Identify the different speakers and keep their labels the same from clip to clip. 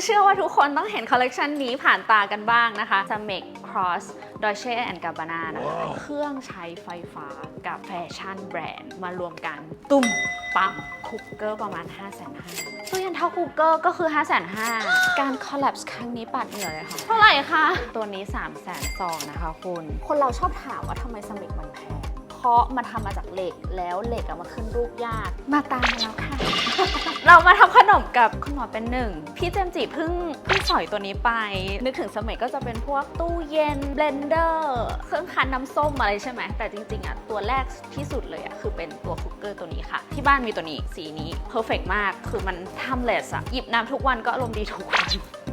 Speaker 1: อเชื่อว่าทุกคนต้องเห็นคอลเลกชันนี้ผ่านตากันบ้างนะคะ s m e c Cross Dolce Gabbana นะคะเครื่องใช้ไฟฟ้ากับแฟชั่นแบรนด์มารวมกัน ตุ้มปั๊มคุกเกอร์ประมาณ 5 5 0 0 0ตู้เย็นเท่าคุกเกอร์ก็คือ 5 5 0 0 0การคอลแลปส์ครั้งนี้ปัดเหงื่อเลยค่ะ เท่าไหร่คะ ตัวนี้ 3 0 0 0 0 0นะคะคุณ คนเราชอบถามว่าทำไมสมิกมันแพง เพราะมันทำมาจากเหล็กแล้วเหล็กอะมาขึ้นรูปยาก มาตามมาแล้วค่ะ เรามาทำขนมกับคุณหมอเป็นหนึ่ง พี่เจมส์จิเพิ่งเพิ่งสอยตัวนี้ไป นึกถึงสมัยก็จะเป็นพวกตู้เย็นเบลนเดอร์เครื่องคั้นน้ำส้มอะไรใช่ไหมแต่จริงๆอะตัวแรกที่สุดเลยอะคือเป็นตัวคุกเกอร์ตัวนี้ค่ะ ที่บ้านมีตัวนี้สีนี้เพอร์เฟกมากคือมันทำเลสอะหยิบน้ำทุกวันก็อารมณ์ดีทุกวัน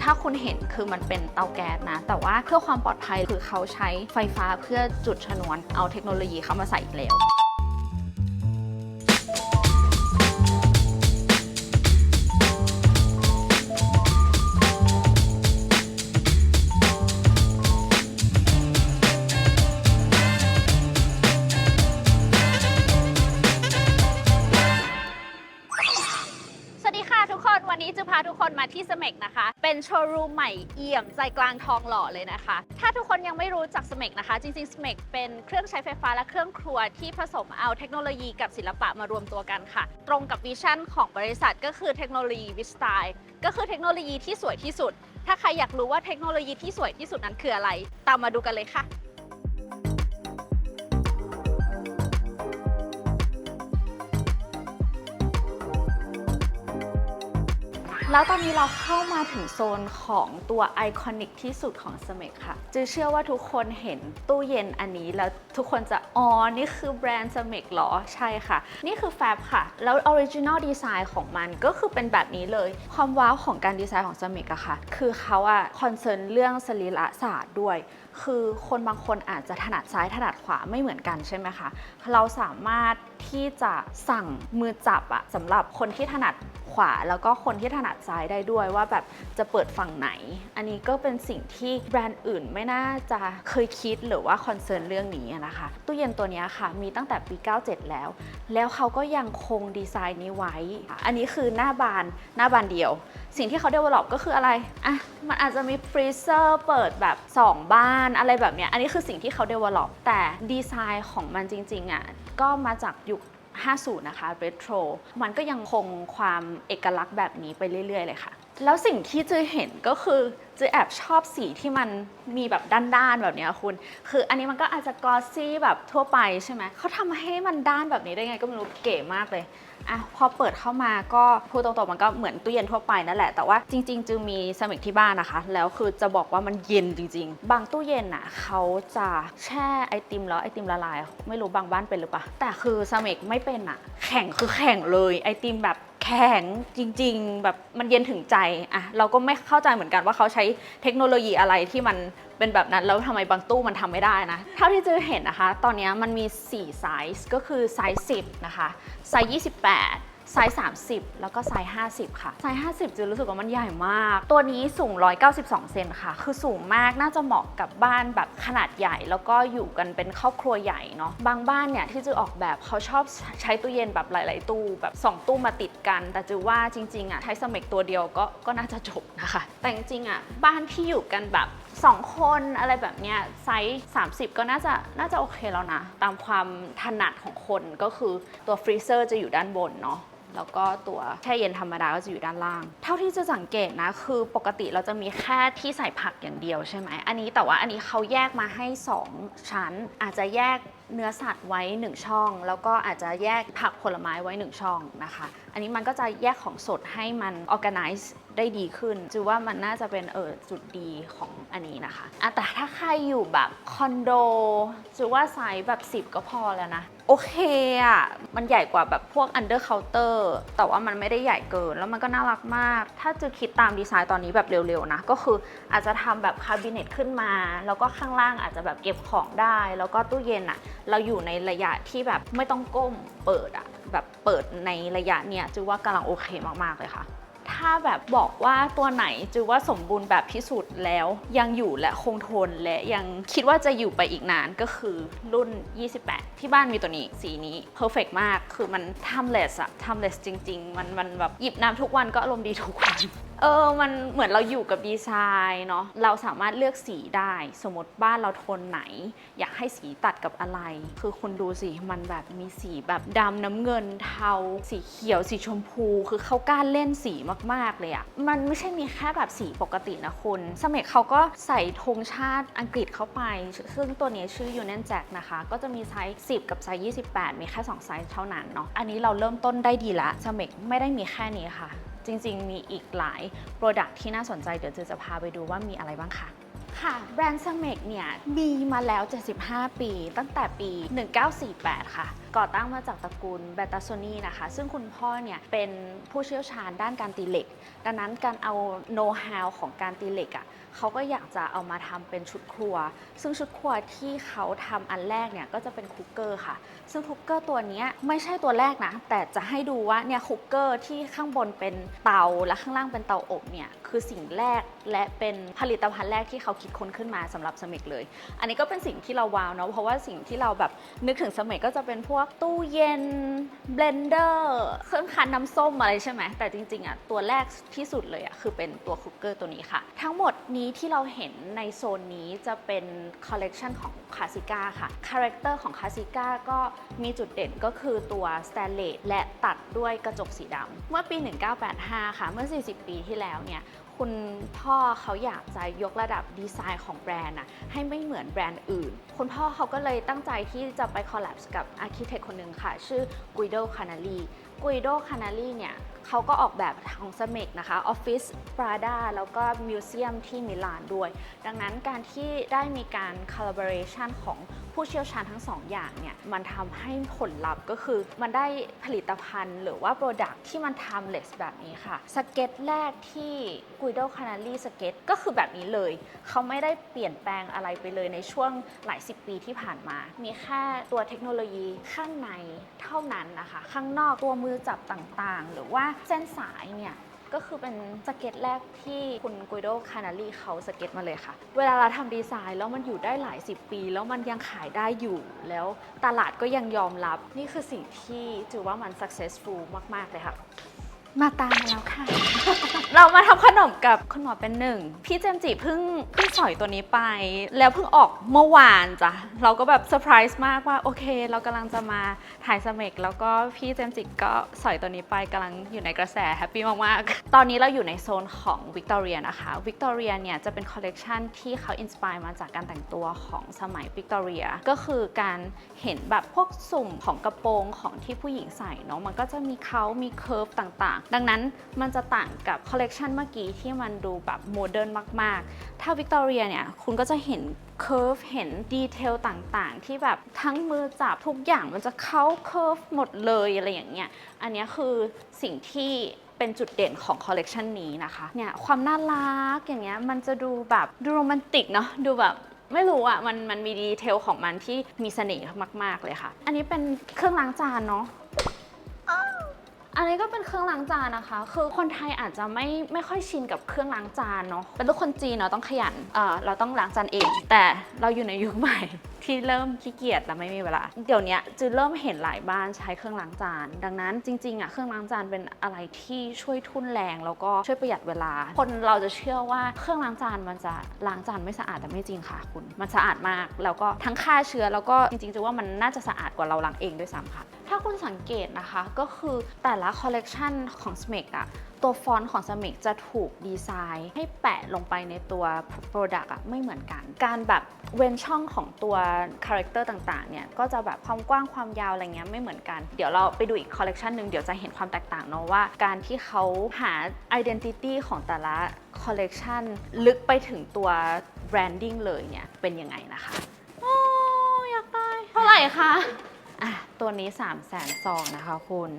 Speaker 1: ถ้าคุณเห็นคือมันเป็นเตาแก๊สนะ แต่ว่าเพื่อความปลอดภัยคือเขาใช้ไฟฟ้าเพื่อจุดชนวน เอาเทคโนโลยีเข้ามาใส่อีกแล้ว เป็นโชว์รูมใหม่เอี่ยมใจกลางทองหล่อเลยนะคะ ถ้าทุกคนยังไม่รู้จักสเมกนะคะ จริงๆสเมกเป็นเครื่องใช้ไฟฟ้าและเครื่องครัวที่ผสมเอาเทคโนโลยีกับศิลปะมารวมตัวกันค่ะ ตรงกับวิชั่นของบริษัทก็คือเทคโนโลยีวิสไตล์ก็คือเทคโนโลยีที่สวยที่สุด ถ้าใครอยากรู้ว่าเทคโนโลยีที่สวยที่สุดนั้นคืออะไร ตามมาดูกันเลยค่ะ แล้วตอนนี้เราเข้ามาถึงโซนของตัวไอคอนิกที่สุดของสเมกค่ะจือเชื่อว่าทุกคนเห็นตู้เย็นอันนี้แล้วทุกคนจะอ๋อนี่คือแบรนด์สเมกหรอใช่ค่ะ นี่คือแฟบค่ะ แล้วออริจินอลดีไซน์ของมันก็คือเป็นแบบนี้เลย ความว้าวของการดีไซน์ของสเมกอะค่ะ คือเขาอะคอนเซิร์นเรื่องสรีระศาสตร์ด้วย คือคนบางคนอาจจะถนัดซ้ายถนัดขวาไม่เหมือนกันใช่ไหมคะ เราสามารถที่จะสั่งมือจับอะสำหรับคนที่ถนัดขวา แล้วก็คนที่ถนัดซ้ายได้ด้วยว่าแบบจะเปิดฝั่งไหน อันนี้ก็เป็นสิ่งที่แบรนด์อื่นไม่น่าจะเคยคิดหรือว่าคอนเซิร์นเรื่องนี้นะคะ ตู้เย็นตัวนี้ค่ะมีตั้งแต่ปี 97 แล้ว แล้วเขาก็ยังคงดีไซน์นี้ไว้ อันนี้คือหน้าบานหน้าบานเดียว สิ่งที่เขา develop ก็คืออะไรอะมันอาจจะมีฟรีเซอร์เปิดแบบ 2 บ้านอะไรแบบเนี้ยอันนี้คือสิ่งที่เขา develop แต่ดีไซน์ของมันจริงๆอะก็มาจากยุค50 นะคะ retro มันก็ยังคงความเอกลักษณ์แบบนี้ไปเรื่อย ๆ เลยค่ะ แล้วสิ่งที่จือเห็นก็คือจือแอบชอบสีที่มันมีแบบด้านๆแบบนี้คุณ คืออันนี้มันก็อาจจะกอซี่แบบทั่วไปใช่ไหม เขาทำให้มันด้านแบบนี้ได้ไงก็ไม่รู้เก๋มากเลย อะพอเปิดเข้ามาก็พูดตรงๆมันก็เหมือนตู้เย็นทั่วไปนั่นแหละแต่ว่าจริง ๆ จึงมีสมิกที่บ้านนะคะ แล้วคือจะบอกว่ามันเย็นจริง ๆ บางตู้เย็นอะเขาจะแช่ไอติมแล้วไอติมละลาย ไม่รู้บางบ้านเป็นหรือเปล่าแต่คือสมิกไม่เป็นอะ แข็งคือแข็งเลยไอติมแบบแข็งจริงๆ แบบมันเย็นถึงใจอะเราก็ไม่เข้าใจเหมือนกันว่าเขาใช้เทคโนโลยีอะไรที่มัน เป็นแบบนั้นแล้วทำไมบางตู้มันทำไม่ได้นะ เท่าที่จือเห็นนะคะ ตอนนี้มันมี 4 ไซส์ก็คือไซส์10 นะคะ ไซส์28ไซส์30 แล้วก็ไซส์50 ค่ะ ไซส์50จือรู้สึกว่ามันใหญ่มาก ตัวนี้สูง 192 เซนค่ะ คือสูงมากน่าจะเหมาะกับบ้านแบบขนาดใหญ่ แล้วก็อยู่กันเป็นครอบครัวใหญ่เนาะบางบ้านเนี่ยที่จือออกแบบเขาชอบใช้ตู้เย็นแบบหลาย ๆ ตู้แบบ 2 ตู้มาติดกัน แต่จือว่าจริง ๆ อะ ใช้สเมกตัวเดียวก็ก็น่าจะจบนะคะ แต่จริงๆอะบ้านที่อยู่กันแบบ 2 คนอะไรแบบเนี้ยไซส์ 30 ก็น่าจะน่าจะโอเคแล้วนะ ตามความถนัดของคนก็คือตัวฟรีเซอร์จะอยู่ด้านบนเนาะแล้วก็ตัวแช่เย็นธรรมดาก็จะอยู่ด้านล่าง เท่าที่จะสังเกตนะคือปกติเราจะมีแค่ที่ใส่ผักอย่างเดียวใช่ไหม อันนี้แต่ว่าอันนี้เขาแยกมาให้ 2 ชั้นอาจจะแยก เนื้อสัตว์ไว้ 1 ช่อง แล้วก็อาจจะแยกผักผลไม้ไว้ 1 ช่องนะคะ อันนี้มันก็จะแยกของสดให้มัน organize ได้ดีขึ้นจือว่ามันน่าจะเป็นเออจุดดีของอันนี้นะคะอะแต่ถ้าใครอยู่แบบคอนโดจือว่าไซส์แบบ 10 ก็พอแล้วนะ โอเคอะมันใหญ่กว่าแบบพวก under counter แต่ว่ามันไม่ได้ใหญ่เกิน แล้วมันก็น่ารักมาก ถ้าจะคิดตามดีไซน์ตอนนี้แบบเร็วๆนะ ก็คืออาจจะทำแบบคาบิเนตขึ้นมา แล้วก็ข้างล่างอาจจะแบบเก็บของได้ แล้วก็ตู้เย็นอะเราอยู่ในระยะที่แบบไม่ต้องก้มเปิดอะแบบเปิดในระยะเนี้ยจือว่ากำลังโอเคมากๆเลยค่ะ ถ้าแบบบอกว่าตัวไหนจือว่าสมบูรณ์แบบที่สุดแล้ว ยังอยู่และคงทนและยังคิดว่าจะอยู่ไปอีกนานก็คือรุ่น 28 ที่บ้านมีตัวนี้สีนี้เพอร์เฟกมากคือมันทำเลสอะทำเลสจริง ๆ มันมันแบบหยิบน้ำทุกวันก็อารมณ์ดีทุกวัน เออ มันเหมือนเราอยู่กับดีไซน์เนาะ เราสามารถเลือกสีได้ สมมติบ้านเราโทนไหน อยากให้สีตัดกับอะไร คือคุณดูสิ มันแบบมีสีแบบดำน้ำเงินเทา สีเขียว สีชมพู คือเขากล้าเล่นสีมากๆเลยอะมันไม่ใช่มีแค่แบบสีปกตินะคุณ สมัยเขาก็ใส่ธงชาติอังกฤษเข้าไป ซึ่งตัวนี้ชื่อ Union Jack นะคะ ก็จะมีไซส์ 10 กับไซส์ 28 มีแค่ 2 ไซส์เท่านั้นเนาะ อันนี้เราเริ่มต้นได้ดีละสมัยไม่ได้มีแค่นี้ค่ะ จริงๆ มีอีกหลายโปรดักที่น่าสนใจเดี๋ยวเจจะพาไปดูว่ามีอะไรบ้างค่ะ ค่ะ แบรนด์ซัมเมกเนี่ยมีมาแล้ว 75 ปี ตั้งแต่ปี 1948 ค่ะก่อตั้งมาจากตระกูลแบตตาโซนีนะคะ ซึ่งคุณพ่อเนี่ยเป็นผู้เชี่ยวชาญด้านการตีเหล็ก ดังนั้นการเอาโน้ตฮาวของการตีเหล็กอะ่ะเขาก็อยากจะเอามาทำเป็นชุดครัว ซึ่งชุดครัวที่เขาทำอันแรกเนี่ยก็จะเป็นคุกเกอร์ค่ะ ซึ่งคุกเกอร์ตัวนี้ไม่ใช่ตัวแรกนะ แต่จะให้ดูว่าเนี่ยคุกเกอร์ที่ข้างบนเป็นเตาและข้างล่างเป็นเตาอบเนี่ยคือสิ่งแรกและเป็นผลิตภัณฑ์แรกที่เขาคิดค้นขึ้นมาสำหรับสมิกเลย อันนี้ก็เป็นสิ่งที่เราว้าวเนาะเพราะว่าสิ่งที่เราแบบนึกถึงสมัยก็จะเป็นพวกตู้เย็นเบลนเดอร์เครื่องคั้นน้ำส้มอะไรใช่ไหมแต่จริงๆอะตัวแรกที่สุดเลยอะคือเป็นตัวคุกเกอร์ตัวนี้ค่ะ ทั้งหมดนี้ที่เราเห็นในโซนนี้จะเป็นคอลเลกชันของคาสิก้าค่ะคาแรคเตอร์ของคาสิก้าก็มีจุดเด่นก็คือตัวสแตนเลสและตัดด้วยกระจกสีดำเมื่อปี 1985 ค่ะ เมื่อ 40 ปีที่แล้วเนี่ย คุณพ่อเขาอยากจะยกระดับดีไซน์ของแบรนด์อะให้ไม่เหมือนแบรนด์อื่น คุณพ่อเขาก็เลยตั้งใจที่จะไปคอลแลบกับอาร์เคเต็กคนหนึ่งค่ะ ชื่อ Guido Canali Guido Canali เนี่ยเขาก็ออกแบบของสเมกนะคะออฟฟิศปราดาแล้วก็มิวเซียมที่มิลานด้วย ดังนั้นการที่ได้มีการ collaboration ของผู้เชี่ยวชาญทั้งสองอย่างเนี่ยมันทำให้ผลลัพธ์ก็คือมันได้ผลิตภัณฑ์หรือว่า Product ที่มัน timeless แบบนี้ค่ะ สเก็ตแรกที่ Guido Canali สเก็ตก็คือแบบนี้เลย เขาไม่ได้เปลี่ยนแปลงอะไรไปเลยในช่วงหลายสิบปีที่ผ่านมา มีแค่ตัวเทคโนโลยีข้างในเท่านั้นนะคะ ข้างนอกตัวมืือจับต่างๆ หรือว่าเส้นสายเนี่ยก็คือเป็นสเก็ตแรกที่คุณกุยโดคานาลีเขาสเก็ตมาเลยค่ะ เวลาเราทำดีไซน์แล้วมันอยู่ได้หลายสิบปี แล้วมันยังขายได้อยู่ แล้วตลาดก็ยังยอมรับ นี่คือสิ่งที่ถือว่ามัน successful มาก ๆ เลยค่ะ มาตามมาแล้วค่ะ เรามาทำขนมกับคุณหมอเป็นหนึ่ง พี่เจมส์จิเพิ่งเพิ่งสอยตัวนี้ไป แล้วเพิ่งออกเมื่อวานจ้ะ เราก็แบบเซอร์ไพรส์มากว่า โอเค เรากำลังจะมาถ่ายสเมกแล้วก็พี่เจมส์จิก็สอยตัวนี้ไปกำลังอยู่ในกระแสแฮปปี้มากๆ ตอนนี้เราอยู่ในโซนของวิกตอเรียนะคะวิกตอเรียเนี่ยจะเป็นคอลเลกชันที่เขาอินสปายมาจากการแต่งตัวของสมัยวิกตอเรียก็คือการเห็นแบบพวกสุ่มของกระโปรงของที่ผู้หญิงใส่เนาะมันก็จะมีเขามีเคิร์ฟต่างๆดังนั้นมันจะต่างกับคอลเลกชันเมื่อกี้ที่มันดูแบบโมเดิร์นมาก ๆ ถ้าวิกตอเรียเนี่ยคุณก็จะเห็นเคิร์ฟเห็นดีเทลต่างๆ ที่แบบทั้งมือจับทุกอย่างมันจะเข้าเคิร์ฟหมดเลยอะไรอย่างเงี้ย อันนี้คือสิ่งที่เป็นจุดเด่นของคอลเลกชันนี้นะคะ เนี่ยความน่ารักอย่างเงี้ยมันจะดูแบบดูโรแมนติกเนาะดูแบบไม่รู้อะมันมันมีดีเทลของมันที่มีเสน่ห์มาก ๆ เลยค่ะ อันนี้เป็นเครื่องล้างจานเนาะ อันนี้ก็เป็นเครื่องล้างจานนะคะ คือคนไทยอาจจะไม่ไม่ค่อยชินกับเครื่องล้างจานเนาะ เป็นลูกคนจีนเนาะต้องขยันเออเราต้องล้างจานเอง แต่เราอยู่ในยุคใหม่ ที่เริ่มขี้เกียจและไม่มีเวลา เดี๋ยวนี้จะเริ่มเห็นหลายบ้านใช้เครื่องล้างจาน ดังนั้นจริงๆอะเครื่องล้างจานเป็นอะไรที่ช่วยทุ่นแรง แล้วก็ช่วยประหยัดเวลา คนเราจะเชื่อว่าเครื่องล้างจานมันจะล้างจานไม่สะอาดแต่ไม่จริงค่ะคุณ มันสะอาดมากแล้วก็ทั้งฆ่าเชื้อแล้วก็จริงๆจะว่ามันน่าจะสะอาดกว่าเราล้างเองด้วยซ้ำค่ะ ถ้าคุณสังเกตนะคะก็คือแต่ละคอลเลกชันของ s m e c อะ ตัวฟอนต์ของ s m e c จะถูกดีไซน์ให้แปะลงไปในตัว Product อะไม่เหมือนกัน การแบบเว้นช่องของตัวคาแรคเตอร์ต่างๆเนี่ยก็จะแบบความกว้างความยาวอะไรเงี้ยไม่เหมือนกัน เดี๋ยวเราไปดูอีกคอลเลกชันหนึ่งเดี๋ยวจะเห็นความแตกต่างเนาะว่า การที่เขาหา Identity ของแต่ละคอลเลกชันลึกไปถึงตัว branding เลยเนี่ยเป็นยังไงนะคะโอ้อยากได้เท่าไหร่คะ อะตัวนี้ 3 0 0แสนซองนะคะคุณ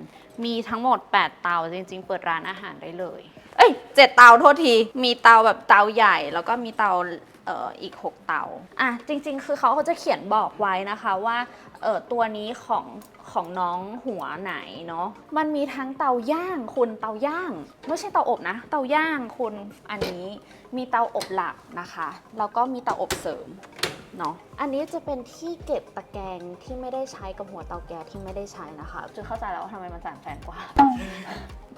Speaker 1: มีทั้งหมด 8 เตาจริง ๆ เปิดร้านอาหารได้เลย เอ้ย7เตาโทษที มีเตาแบบเตาใหญ่ แล้วก็มีเตาเอ่ออีก 6 เตา อะจริง ๆ คือเขาเขาจะเขียนบอกไว้นะคะว่าเออตัวนี้ของของน้องหัวไหนเนาะ มันมีทั้งเตาย่างคุณเตาย่าง ไม่ใช่เตาอบนะ เตาย่างคุณอันนี้มีเตาอบหลักนะคะ แล้วก็มีเตาอบเสริม เนาะอันนี้จะเป็นที่เก็บตะแกรงที่ไม่ได้ใช้กับหัวเตาแก๊สที่ไม่ได้ใช้นะคะจึงเข้าใจแล้วว่าทำไมมันจานแพงกว่า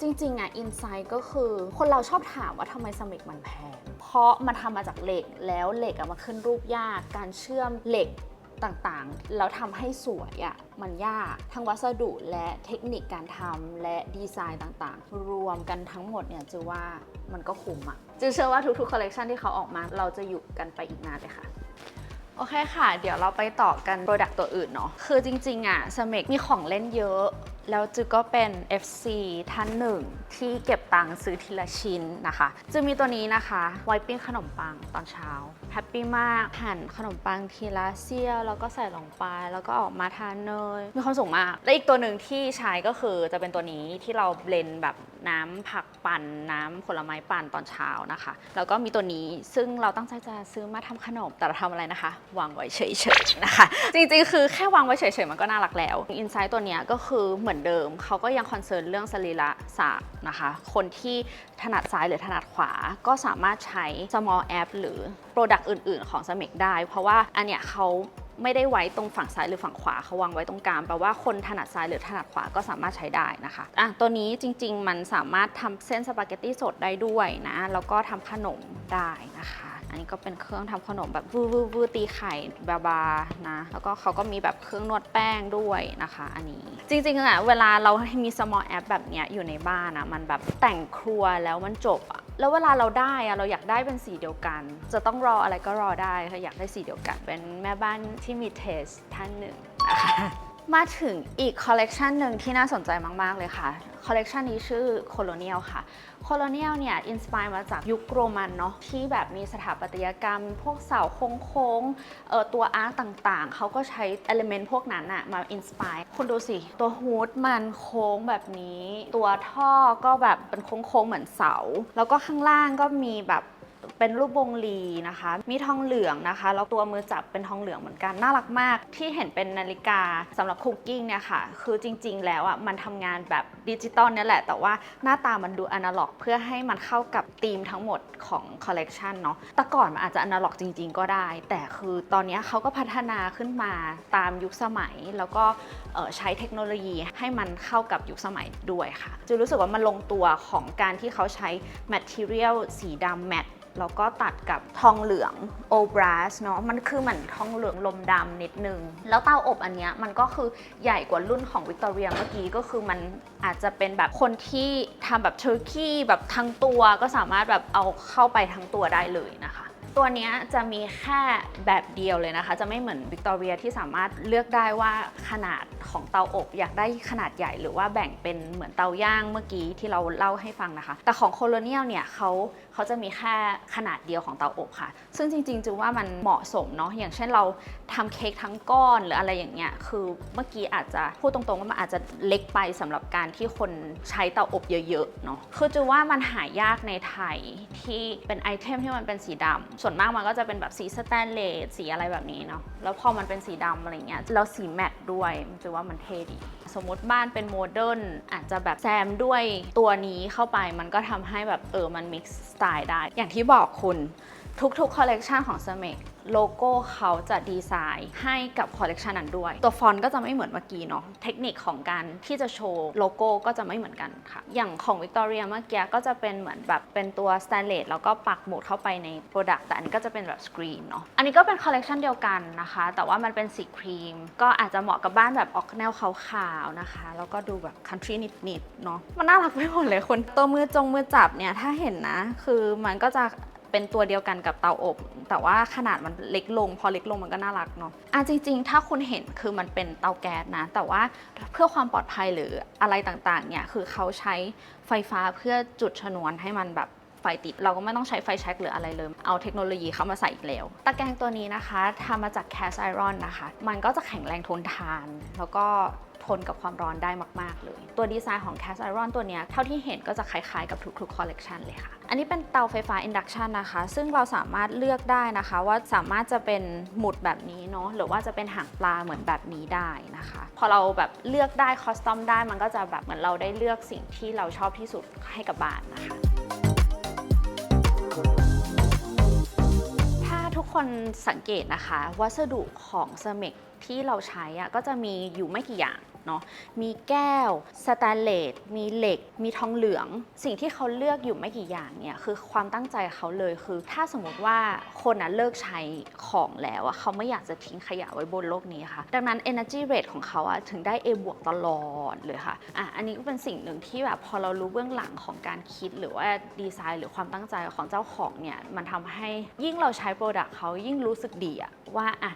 Speaker 1: จริงๆอะอินไซต์ก็คือคนเราชอบถามว่าทำไมสมิกมันแพง เพราะมันทำมาจากเหล็กแล้วเหล็กอะมาขึ้นรูปยาก การเชื่อมเหล็กต่างๆ แล้วทำให้สวยอะมันยากทั้งวัสดุและเทคนิคการทำและดีไซน์ต่างๆ รวมกันทั้งหมดเนี่ยจือว่ามันก็คุ้มอะจือเชื่อว่าทุกๆคอลเลกชันที่เขาออกมาเราจะอยู่กันไปอีกนานเลยค่ะ โอเคค่ะ เดี๋ยวเราไปต่อกันโปรดักต์ตัวอื่นเนาะ คือจริงๆอะสเมกมีของเล่นเยอะ แล้วจือก็เป็น FC ท่านหนึ่ง ที่เก็บตังค์ซื้อทีละชิ้นนะคะจือมีตัวนี้นะคะไวปิ้งขนมปังตอนเช้าแฮปปี้มากหั่นขนมปังทีละเสี้ยว แล้วก็ใส่ลงไป แล้วก็ออกมาทานเนย มีความสุขมาก และอีกตัวหนึ่งที่ใช้ก็คือจะเป็นตัวนี้ที่เราเบลนแบบ น้ำผักปั่นน้ำผลไม้ปั่นตอนเช้านะคะ แล้วก็มีตัวนี้ซึ่งเราตั้งใจจะซื้อมาทำขนมแต่เราทำอะไรนะคะ วางไว้เฉยๆนะคะ จริงๆ คือแค่วางไว้เฉยๆมันก็น่ารักแล้วอินไซต์ตัวนี้ก็คือเหมือนเดิมเขาก็ยังคอนเซิร์นเรื่องสรีระศาสตร์นะคะ คนที่ถนัดซ้ายหรือถนัดขวาก็สามารถใช้ small app หรือ Product อื่น ๆ ของสมิกได้ เพราะว่าอันเนี้ยเขา ไม่ได้ไว้ตรงฝั่งซ้ายหรือฝั่งขวาเขาวางไว้ตรงกลางแปลว่าคนถนัดซ้ายหรือถนัดขวาก็สามารถใช้ได้นะคะอะตัวนี้จริง ๆ มันสามารถทำเส้นสปาเกตตี้สดได้ด้วยนะแล้วก็ทำขนมได้นะคะอันนี้ก็เป็นเครื่องทำขนมแบบวือวือวือตีไข่บาบานะ แล้วก็เขาก็มีแบบเครื่องนวดแป้งด้วยนะคะ อันนี้ จริงๆอะเวลาเรามี small app แบบเนี้ยอยู่ในบ้านอะมันแบบแต่งครัวแล้วมันจบอะ แล้วเวลาเราได้อะเราอยากได้เป็นสีเดียวกัน จะต้องรออะไรก็รอได้ค่ะอยากได้สีเดียวกัน เป็นแม่บ้านที่มีเทสท่านหนึ่งนะคะมาถึงอีกคอลเลกชันหนึ่งที่น่าสนใจมาก ๆ เลยค่ะ คอลเลกชันนี้ชื่อ Colonial ค่ะ Colonial เนี่ยอินสปายมาจากยุคโรมันเนาะที่แบบมีสถาปัตยกรรม พวกเสาโค้งๆเออตัวอาร์ตต่างๆ เขาก็ใช้เอลิเมนต์พวกนั้นอะมาอินสปายคุณดูสิ ตัวฮูดมันโค้งแบบนี้ ตัวท่อก็แบบเป็นโค้งๆเหมือนเสา แล้วก็ข้างล่างก็มีแบบ เป็นรูปวงลีนะคะ มีทองเหลืองนะคะ แล้วตัวมือจับเป็นทองเหลืองเหมือนกัน น่ารักมาก ที่เห็นเป็นนาฬิกาสำหรับคุกกิ้งเนี่ยค่ะ คือจริง ๆ แล้วอะ มันทำงานแบบดิจิตอลเนี่ยแหละ แต่ว่าหน้าตามันดูอนาล็อก เพื่อให้มันเข้ากับธีมทั้งหมดของคอลเลกชันเนาะ แต่ก่อนมันอาจจะอนาล็อกจริง ๆ ก็ได้ แต่คือตอนนี้เขาก็พัฒนาขึ้นมาตามยุคสมัย แล้วก็ใช้เทคโนโลยีให้มันเข้ากับยุคสมัยด้วยค่ะจูรู้สึกว่ามันลงตัวของการที่เขาใช้ material สีดำแมต แล้วก็ตัดกับทองเหลืองโอบราสเนาะมันคือเหมือนทองเหลืองลมดำนิดนึง แล้วเตาอบอันเนี้ยมันก็คือใหญ่กว่ารุ่นของวิกตอเรียเมื่อกี้ก็คือมันอาจจะเป็นแบบคนที่ทำแบบเทอร์กี้แบบทั้งตัวก็สามารถแบบเอาเข้าไปทั้งตัวได้เลยนะคะ ตัวนี้จะมีแค่แบบเดียวเลยนะคะ จะไม่เหมือนวิกตอเรียที่สามารถเลือกได้ว่าขนาดของเตาอบ อยากได้ขนาดใหญ่หรือว่าแบ่งเป็นเหมือนเตาย่างเมื่อกี้ที่เราเล่าให้ฟังนะคะ แต่ของโคโลเนียลเนี่ยเขาเขาจะมีแค่ขนาดเดียวของเตาอบค่ะ ซึ่งจริงๆจูว่ามันเหมาะสมเนาะอย่างเช่นเราทำเค้กทั้งก้อนหรืออะไรอย่างเงี้ยคือเมื่อกี้อาจจะพูดตรงๆว่ามันอาจจะเล็กไปสำหรับการที่คนใช้เตาอบเยอะๆเนาะคือจูว่ามันหายากในไทยที่เป็นไอเทมที่มันเป็นสีดำส่วนมากมันก็จะเป็นแบบสีสแตนเลสสีอะไรแบบนี้เนาะแล้วพอมันเป็นสีดำอะไรเงี้ยแล้วสีแมตต์ด้วยจูว่ามันเท่ดี สมมติบ้านเป็นโมเดิร์นอาจจะแบบแซมด้วยตัวนี้เข้าไปมันก็ทำให้แบบเออมันมิกซ์สไตล์ได้ อย่างที่บอกคุณ ทุกๆ คอลเลกชันของ s m e c โลโก้เขาจะดีไซน์ให้กับคอลเลกชันนั้นด้วย ตัวฟอนต์ก็จะไม่เหมือนเมื่อกี้เนาะ เทคนิคของการที่จะโชว์โลโก้ก็จะไม่เหมือนกันค่ะ อย่างของ Victoria เมื่อกี้ก็จะเป็นเหมือนแบบเป็นตัวสแตนเลสแล้วก็ปักหมุดเข้าไปใน Product แต่อันนี้ก็จะเป็นแบบสกรีนเนาะ อันนี้ก็เป็นคอลเลกชันเดียวกันนะคะ แต่ว่ามันเป็นสีครีม ก็อาจจะเหมาะกับบ้านแบบออกแนวขาวๆนะคะ แล้วก็ดูแบบคันทรีนิดๆเนาะ มันน่ารักไปหมดเลยคุณตัวมือจงมือจับเนี่ยถ้าเห็นนะ คือมันก็จะ เป็นตัวเดียวกันกับเตาอบ แต่ว่าขนาดมันเล็กลง พอเล็กลงมันก็น่ารักเนาะอะจริง ๆ ถ้าคุณเห็นคือมันเป็นเตาแก๊สนะ แต่ว่าเพื่อความปลอดภัยหรืออะไรต่างๆเนี่ยคือเขาใช้ไฟฟ้าเพื่อจุดชนวนให้มันแบบไฟติดเราก็ไม่ต้องใช้ไฟแช็กหรืออะไรเลย เอาเทคโนโลยีเข้ามาใส่อีกแล้ว ตะแกรงตัวนี้นะคะทำมาจากแคสไอรอนนะคะ มันก็จะแข็งแรงทนทาน แล้วก็ ทนกับความร้อนได้มาก ๆ เลย ตัวดีไซน์ของ Cast Iron ตัวนี้เท่าที่เห็นก็จะคล้าย ๆ กับทุกๆคอลเลกชันเลยค่ะ อันนี้เป็นเตาไฟฟ้า Induction นะคะ ซึ่งเราสามารถเลือกได้นะคะ ว่าสามารถจะเป็นหมุดแบบนี้เนาะหรือว่าจะเป็นหางปลาเหมือนแบบนี้ได้นะคะ พอเราแบบเลือกได้คอสตอมได้มันก็จะแบบเหมือนเราได้เลือกสิ่งที่เราชอบที่สุดให้กับบ้านนะคะถ้าทุกคนสังเกตนะคะ วัสดุของเซมิกที่เราใช้อะก็จะมีอยู่ไม่กี่อย่าง เนาะมีแก้วสแตนเลสมีเหล็ก มีทองเหลือง สิ่งที่เขาเลือกอยู่ไม่กี่อย่างเนี่ยคือความตั้งใจเขาเลยคือ ถ้าสมมติว่าคนอะเลิกใช้ของแล้วอะเขาไม่อยากจะทิ้งขยะไว้บนโลกนี้ค่ะ ดังนั้น energy rate ของเขาอะถึงได้ A บวกตลอดเลยค่ะอะ อันนี้ก็เป็นสิ่งหนึ่งที่แบบพอเรารู้เบื้องหลังของการคิดหรือว่าดีไซน์หรือความตั้งใจของเจ้าของเนี่ยมันทำให้ยิ่งเราใช้โปรดักต์เขายิ่งรู้สึกดีอะว่าอะ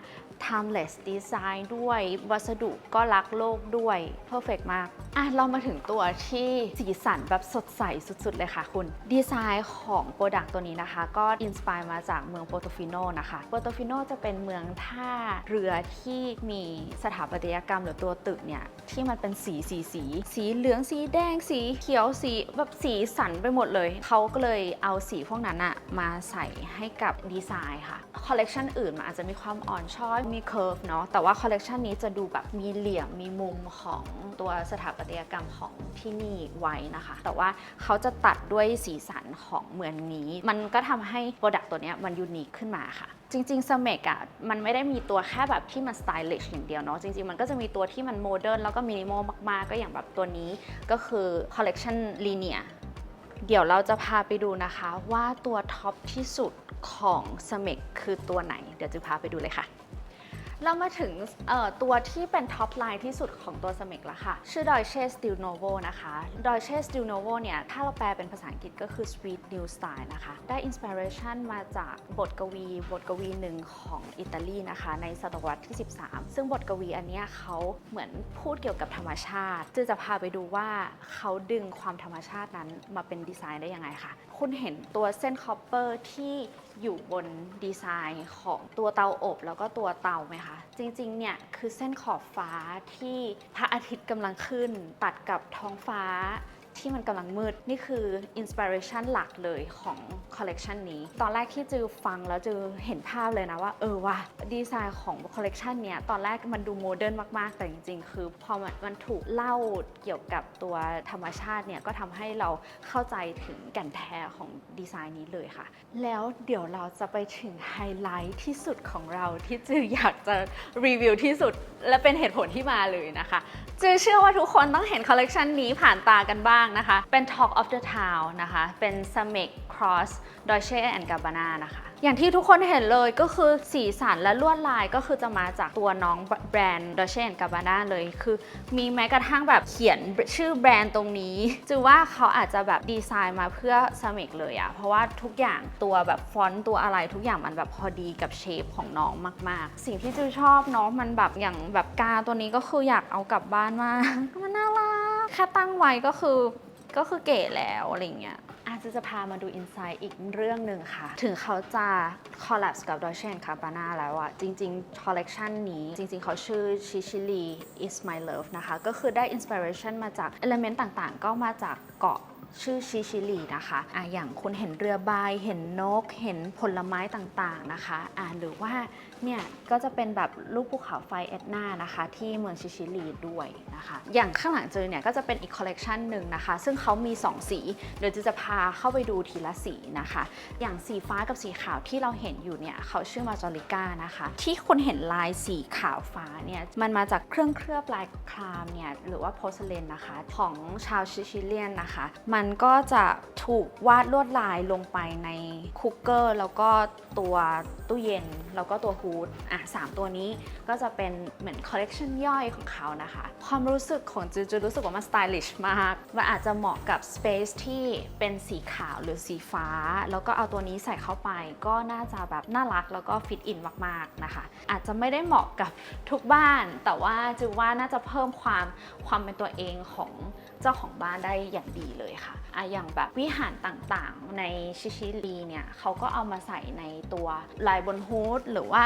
Speaker 1: timeless design ด้วย วัสดุก็รักโลกด้วย perfect มาก อะ เรามาถึงตัวที่สีสันแบบสดใสสุดๆ เลยค่ะคุณ ดีไซน์ของโปรดักต์ตัวนี้นะคะ ก็อินสปายมาจากเมืองโปรโตฟิโนนะคะ โปรโตฟิโนจะเป็นเมืองท่าเรือที่มีสถาปัตยกรรมหรือตัวตึกเนี่ย ที่มันเป็นสีสีสี สีเหลืองสีแดงสีเขียวสีแบบสีสันไปหมดเลย เขาก็เลยเอาสีพวกนั้นอะมาใส่ให้กับดีไซน์ค่ะคอลเลกชันอื่นมันอาจจะมีความอ่อนช้อยมีเคอร์ฟเนาะแต่ว่าคอลเลกชันนี้จะดูแบบมีเหลี่ยมมีมุมของตัวสถาปัตยกรรมของที่นี่ไว้นะคะ แต่ว่าเขาจะตัดด้วยสีสันของเมืองนี้ มันก็ทำให้โปรดักต์ตัวนี้มันยูนิคขึ้นมาค่ะจริงๆสเมกอะมันไม่ได้มีตัวแค่แบบที่มันสไตลิชอย่างเดียวเนาะจริงๆ มันก็จะมีตัวที่มันโมเดิร์นแล้วก็มินิมอลมากๆ ก็อย่างแบบตัวนี้ก็คือคอลเลกชันลีเนียเดี๋ยวเราจะพาไปดูนะคะว่าตัวท็อปที่สุดของสเมกคือตัวไหน เดี๋ยวจะพาไปดูเลยค่ะ เรามาถึงตัวที่เป็นท็อปไลน์ที่สุดของตัวสเมกแล้วค่ะ ชื่อ Deutsche Stil Novo นะคะ Deutsche Stil Novo เนี่ย ถ้าเราแปลเป็นภาษาอังกฤษก็คือ Sweet New Style นะคะ ได้อินสปิเรชันมาจากบทกวี บทกวีหนึ่งของอิตาลีนะคะ ในศตวรรษที่ 13 ซึ่งบทกวีอันเนี้ยเขาเหมือนพูดเกี่ยวกับธรรมชาติจึงจะพาไปดูว่าเขาดึงความธรรมชาตินั้นมาเป็นดีไซน์ได้ยังไงค่ะ คุณเห็นตัวเส้นคอปเปอร์ที่ อยู่บนดีไซน์ของตัวเตาอบแล้วก็ตัวเตาไหมคะ จริงๆ เนี่ยคือเส้นขอบฟ้าที่พระอาทิตย์กำลังขึ้น ตัดกับท้องฟ้า ที่มันกำลังมืด นี่คืออินสปิเรชันหลักเลยของคอลเลกชันนี้ ตอนแรกที่จือฟังแล้วจือเห็นภาพเลยนะว่า เออว่ะดีไซน์ของคอลเลกชันเนี้ยตอนแรกมันดูโมเดิร์นมาก ๆ แต่จริง ๆ คือพอมันมันถูกเล่าเกี่ยวกับตัวธรรมชาติเนี่ยก็ทำให้เราเข้าใจถึงแก่นแท้ของดีไซน์นี้เลยค่ะ แล้วเดี๋ยวเราจะไปถึงไฮไลท์ที่สุดของเราที่จืออยากจะรีวิวที่สุดและเป็นเหตุผลที่มาเลยนะคะจือเชื่อว่าทุกคนต้องเห็นคอลเลกชันนี้ผ่านตากันบ้างนะคะ เป็น Talk of the Town นะคะ เป็น s m e k Cross Dolce and Gabbana นะคะ อย่างที่ทุกคนเห็นเลยก็คือสีสันและลวดลายก็คือจะมาจากตัวน้องแบรนด์ Dolce and Gabbana เลย คือมีแม้กระทั่งแบบเขียนชื่อแบรนด์ตรงนี้จือว่าเขาอาจจะแบบดีไซน์มาเพื่อ s m e k เลยอะเพราะว่าทุกอย่างตัวแบบฟอนต์ตัวอะไรทุกอย่างมันแบบพอดีกับเชฟของน้องมาก ๆ สิ่งที่จือชอบเนาะมันแบบอย่างแบบกาตัวนี้ก็คืออยากเอากลับบ้านมากมันน่ารัก แค่ตั้งไว้ก็คือก็คือเก๋แล้วอะไรเงี้ย อาจจะจะพามาดูอินไซต์อีกเรื่องหนึ่งค่ะ ถึงเขาจะคอล l ล b กับ Dolce Gabbana แล้วอะจริงๆ คอลเลกชันนี้จริงๆ เขาชื่อ Sicily is my love นะคะ ก็คือได้อินสปิเรชันมาจากเอลเมนต์ต่างๆ ก็มาจากเกาะชื่อชิชิลีนะคะอะอย่างคุณเห็นเรือใบ เห็นนก เห็นผลไม้ต่างๆนะคะอะหรือว่า เนี่ยก็จะเป็นแบบรูปภูเขาไฟเอ็ดนานะคะ ที่เมืองชิชิลีด้วยนะคะ อย่างข้างหลังเจอเนี่ยก็จะเป็นอีกคอลเลกชันหนึ่งนะคะ ซึ่งเขามี 2 สีเดี๋ยวจะจะพาเข้าไปดูทีละสีนะคะ อย่างสีฟ้ากับสีขาวที่เราเห็นอยู่เนี่ยเขาชื่อมาจอริก้านะคะ ที่คุณเห็นลายสีขาวฟ้าเนี่ยมันมาจากเครื่องเคลือบลายครามเนี่ยหรือว่าโพสเลนนะคะของชาวชิชิเลียนนะคะ มันก็จะถูกวาดลวดลายลงไปในคุกเกอร์แล้วก็ตัวตู้เย็นแล้วก็ตัวูดอะสามตัวนี้ก็จะเป็นเหมือนคอลเลกชันย่อยของเขานะคะ ความรู้สึกของจูจูรู้สึกว่ามันสไตลิชมาก มันอาจจะเหมาะกับสเปซที่เป็นสีขาวหรือสีฟ้า แล้วก็เอาตัวนี้ใส่เข้าไปก็น่าจะแบบน่ารักแล้วก็ฟิตอินมากๆนะคะ อาจจะไม่ได้เหมาะกับทุกบ้าน แต่ว่าจูว่าน่าจะเพิ่มความความเป็นตัวเองของเจ้าของบ้านได้อย่างดีเลยค่ะอะอย่างแบบวิหารต่างๆ ในชิชิลีเนี่ยเขาก็เอามาใส่ในตัวลายบนฮูดหรือว่า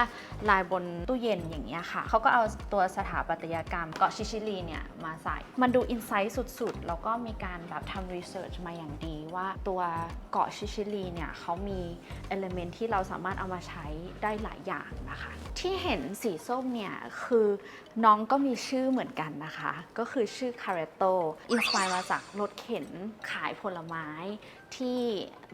Speaker 1: ลายบนตู้เย็นอย่างเงี้ยค่ะเขาก็เอาตัวสถาปัตยกรรมเกาะชิชิลีเนี่ยมาใส่ มันดูอินไซต์สุดๆ แล้วก็มีการแบบทำรีเสิร์ชมาอย่างดีว่าตัวเกาะชิชิลีเนี่ยเขามีเอลเมนที่เราสามารถเอามาใช้ได้หลายอย่างนะคะ ที่เห็นสีส้มเนี่ยคือน้องก็มีชื่อเหมือนกันนะคะ ก็คือชื่อคาร์เรโตอินสปายมาจากรถเข็นขายผลไม้ ที่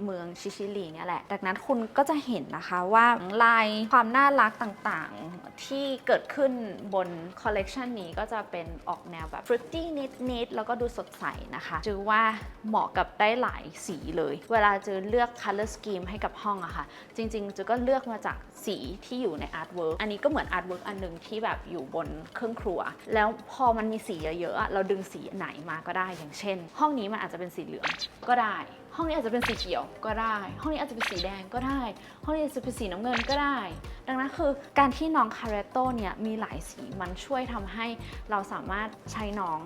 Speaker 1: เมืองชิชิลีเนี่ยแหละ ดังนั้นคุณก็จะเห็นนะคะว่าลายความน่ารักต่างๆ ที่เกิดขึ้นบนคอลเลกชันนี้ก็จะเป็นออกแนวแบบฟรุตตี้นิดๆ แล้วก็ดูสดใสนะคะจือว่าเหมาะกับได้หลายสีเลย เวลาจือเลือก color scheme ให้กับห้องอะค่ะ จริงๆจือก็เลือกมาจากสีที่อยู่ในอาร์ตเวิร์กอันนี้ก็เหมือนอาร์ตเวิร์กอันหนึงที่แบบอยู่บนเครื่องครัว แล้วพอมันมีสีเยอะๆเราดึงสีไหนมาก็ได้อย่างเช่น ห้องนี้มันอาจจะเป็นสีเหลืองก็ได้ ห้องนี้อาจจะเป็นสีเขียวก็ได้ ห้องนี้อาจจะเป็นสีแดงก็ได้ ห้องนี้อาจจะเป็นสีน้ำเงินก็ได้ ดังนั้นคือการที่น้องคาร์เรโตเนี่ยมีหลายสีมันช่วยทำให้เราสามารถใช้น้อง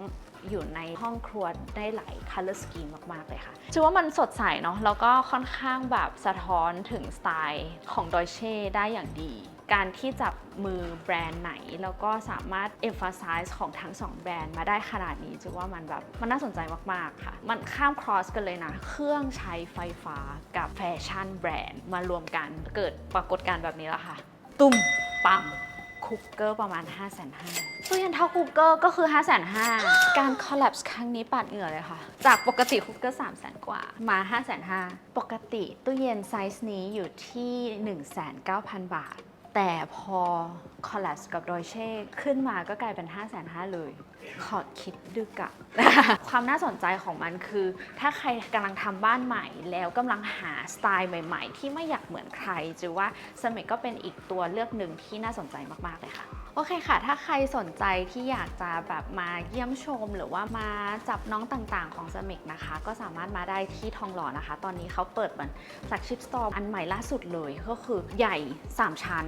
Speaker 1: อยู่ในห้องครัวได้หลาย color scheme มาก ๆ เลยค่ะชื่อว่ามันสดใสเนาะแล้วก็ค่อนข้างแบบสะท้อนถึงสไตล์ของดอยเช่ได้อย่างดี การที่จับมือแบรนด์ไหน แล้วก็สามารถ emphasize ของทั้งสองแบรนด์มาได้ขนาดนี้จือว่ามันแบบมันน่าสนใจมาก ๆ ค่ะ มันข้าม cross กันเลยนะ เครื่องใช้ไฟฟ้ากับแฟชั่นแบรนด์มารวมกันเกิดปรากฏการณ์แบบนี้แล้วค่ะ ตุ้มปังคุกเกอร์ประมาณ 5 5 0 0 0ตู้เย็นเท่าคุกเกอร์ก็คือ 5 5 0 0 0การคอลล p ส์ครั้งนี้ปาดเหงื่อเลยค่ะ จากปกติคุกเกอร์3 0 0 0 0 กว่ามา 5 5 0 0 0ปกติตู้เย็นไซส์นี้อยู่ที่ 19,000 บาท แต่พอคอลล p ส์กับดอยเช่ขึ้นมาก็กลายเป็น 5 5 0 0 0เลย ขอคิดดึกอะความน่าสนใจของมันคือ ถ้าใครกำลังทำบ้านใหม่แล้วกำลังหาสไตล์ใหม่ ๆ ที่ไม่อยากเหมือนใครจือว่าสมิก็เป็นอีกตัวเลือกหนึ่งที่น่าสนใจมาก ๆ เลยค่ะ โอเคค่ะ ถ้าใครสนใจที่อยากจะแบบมาเยี่ยมชม หรือว่ามาจับน้องต่างๆของสมิกนะคะ ก็สามารถมาได้ที่ทองหล่อนะคะ ตอนนี้เขาเปิดมัน flagship store อันใหม่ล่าสุดเลย ก็คือใหญ่ 3 ชั้น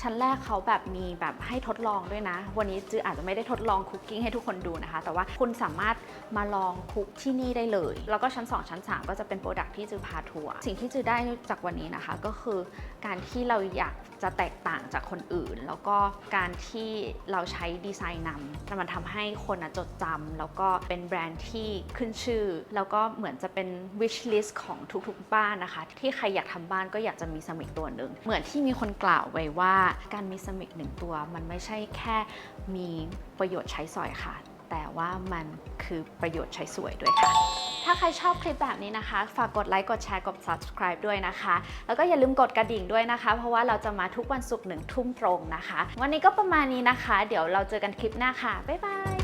Speaker 1: ชั้นแรกเขาแบบมีแบบให้ทดลองด้วยนะ วันนี้จืออาจจะไม่ได้ทดลองคุกกิ้งให้ทุกคนดูนะคะ แต่ว่าคุณสามารถมาลองคุกที่นี่ได้เลย แล้วก็ชั้น 2 ชั้น 3 ก็จะเป็นโปรดักที่จือพาทัวร์สิ่งที่จือได้จากวันนี้นะคะ ก็คือการที่เราอยากจะแตกต่างจากคนอื่น แล้วก็การที่เราใช้ดีไซน์นำมันทำให้คนจดจำแล้วก็เป็นแบรนด์ที่ขึ้นชื่อ แล้วก็เหมือนจะเป็น wish list ของทุกๆบ้านนะคะ ที่ใครอยากทำบ้านก็อยากจะมีสมิกตัวหนึ่ง เหมือนที่มีคนกล่าวไว้ว่าการมีสมิกหนึ่งตัว มันไม่ใช่แค่มีประโยชน์ใช้สอยค่ะ แต่ว่ามันคือประโยชน์ใช้สวยด้วยค่ะ ถ้าใครชอบคลิปแบบนี้นะคะ ฝากกดไลค์ กดแชร์ กด subscribe ด้วยนะคะ แล้วก็อย่าลืมกดกระดิ่งด้วยนะคะ เพราะว่าเราจะมาทุกวันศุกร์หนึ่งทุ่มตรงนะคะ วันนี้ก็ประมาณนี้นะคะ เดี๋ยวเราเจอกันคลิปหน้าค่ะ บ๊ายบาย